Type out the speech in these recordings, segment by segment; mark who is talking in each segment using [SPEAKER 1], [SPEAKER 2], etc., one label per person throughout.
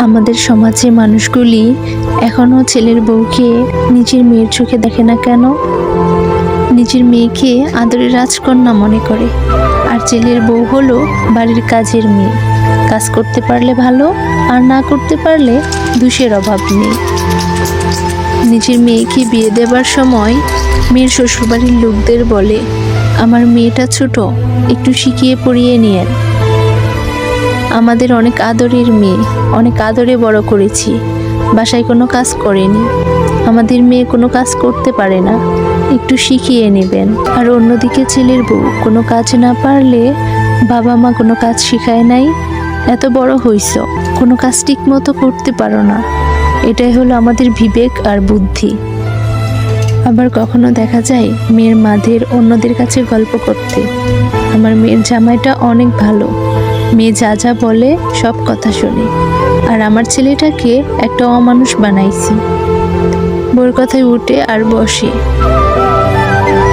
[SPEAKER 1] আমাদের সমাজে মানুষগুলি এখনও ছেলের বউকে নিজের মেয়ের চোখে দেখে না কেন? নিজের মেয়েকে আদরের রাজকন্যা মনে করে। আর ছেলের বউ হলো বাড়ির কাজের মেয়ে। কাজ করতে পারলে ভালো, আর না করতে পারলে দুষের অভাব নেই। নিজের মেয়েকে বিয়ে দেবার সময় মেয়ের শ্বশুরবাড়ির লোকদের বলে, আমার মেয়েটা ছোট, একটু শিখিয়ে পড়িয়ে নিয়েন। আমাদের অনেক আদরের মেয়ে, অনেক আদরে বড় করেছি। বাসায় কোনো কাজ করেনি। আমাদের মেয়ে কোনো কাজ করতে পারে না। একটু শিখিয়ে নেবেন। আর অন্যদিকে ছেলের বউ, কোনো কাজ না পারলে বাবা মা কোনো কাজ শিখায় নাই। এত বড় হইছ, কোনো কাজ ঠিক মতো করতে পারো না। এটাই হলো আমাদের বিবেক আর বুদ্ধি। আবার কখনো দেখা যায়, মেয়ের মাদের অন্যদের কাছে গল্প করতে। আমার মেয়ের জামাইটা অনেক ভালো। মেয়ে যা যা বলে, সব কথা শোনে। আর আমার ছেলেটাকে একটা অমানুষ বানাইছি। বউর কথায় উঠে আর বসে।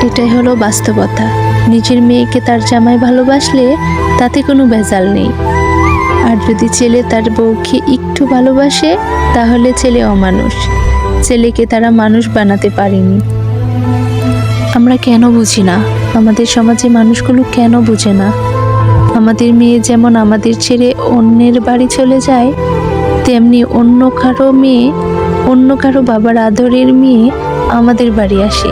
[SPEAKER 1] এটাই হলো বাস্তবতা। নিজের মেয়েকে তার জামাই ভালোবাসলে তাতে কোনো ভেজাল নেই। আর যদি ছেলে তার বউকে একটু ভালোবাসে, তাহলে ছেলে অমানুষ। ছেলেকে তারা মানুষ বানাতে পারেনি। আমরা কেন বুঝি না? আমাদের সমাজে মানুষগুলো কেন বুঝে না? আমাদের মেয়ে যেমন আমাদের ছেড়ে অন্যের বাড়ি চলে যায়, তেমনি অন্য কারও মেয়ে, অন্য কারও বাবার আদরের মেয়ে আমাদের বাড়ি আসে।